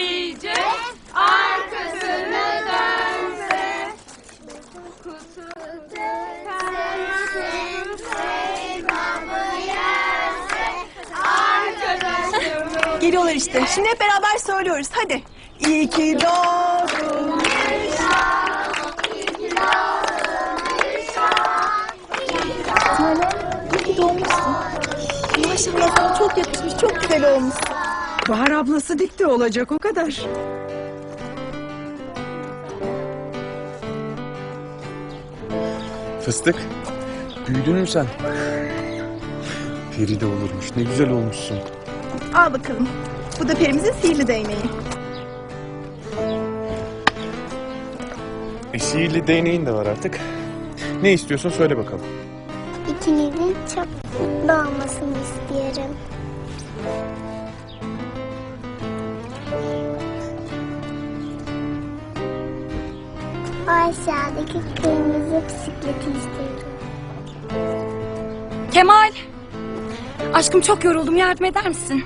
diyeceğiz arkasını dönse. Kutu dönse, sevabı yerse arkadaşımız. Geliyorlar işte. Şimdi hep beraber söylüyoruz. Hadi. İyi ki doğdun. Tane, iyi ki doğmuşsun. Maşallah sana çok yakışmış, çok güzel olmuşsun. Bahar ablası dikti olacak o kadar. Fıstık. Büyüdün mü sen? Peri de olurmuş. Ne güzel olmuşsun. Al bakalım. Bu da perimizin sihirli değneği. E, sihirli değneğin de var artık. Ne istiyorsun söyle bakalım. İkinizin çok mutlu olmasını istiyorum. O aşağıdaki kırmızı bisikleti istiyorum. Kemal. Aşkım çok yoruldum yardım eder misin?